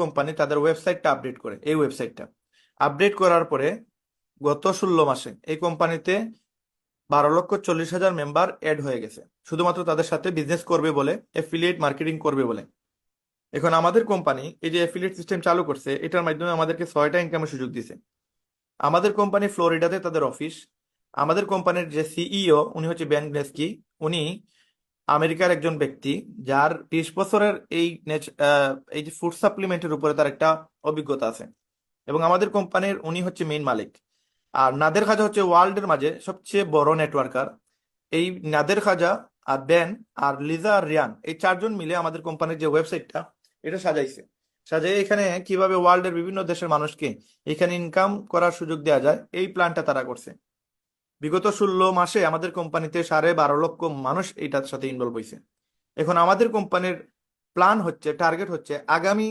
Company তাদের ওয়েবসাইটটা update করে, এই ওয়েবসাইটটা। আপডেট করার পরে গত ষোলো মাসে এই কোম্পানিতে বারো লক্ষ চল্লিশ হাজার মেম্বার অ্যাড হয়ে গেছে। শুধুমাত্র তাদের সাথে বিজনেস করবে বলে এফিলিয়েট মার্কেটিং করবে বলে। এখন আমাদের কোম্পানি এই যে এফিলিয়েট সিস্টেম চালু করছে, এটার মাধ্যমে আমাদেরকে ছয়টা ইনকামের সুযোগ দিছে। আমাদের কোম্পানি ফ্লোরিডাতে তাদের অফিস আমাদের কোম্পানির যে সিইও উনি হচ্ছে বেন গ্রেস্কি উনি আমেরিকার একজন ব্যক্তি যার বিশ বছরের এই এই যে ফুড সাপ্লিমেন্টের উপরে তার একটা অভিজ্ঞতা আছে। এবং আমাদের কোম্পানির উনি হচ্ছে মেইন মালিক। আর নাদের খাজা হচ্ছে ওয়ার্ল্ডের মাঝে সবচেয়ে বড় নেটওয়ার্কার। এই নাদের খাজা আর বেন আর লিজা আর রিয়ান, এই চারজন মিলে আমাদের কোম্পানির যে ওয়েবসাইটটা, এটা সাজাইছে। সাজাই এখানে কীভাবে ওয়ার্ল্ডের বিভিন্ন দেশের মানুষকে এখানে ইনকাম করার সুযোগ দেওয়া যায়, এই প্ল্যানটা তারা করছে। বিগত ষোলো মাসে আমাদের কোম্পানিতে সাড়ে বারো লক্ষ মানুষ এটার সাথে ইনভলভ হয়েছে এখন আমাদের কোম্পানির প্ল্যান হচ্ছে টার্গেট হচ্ছে আগামী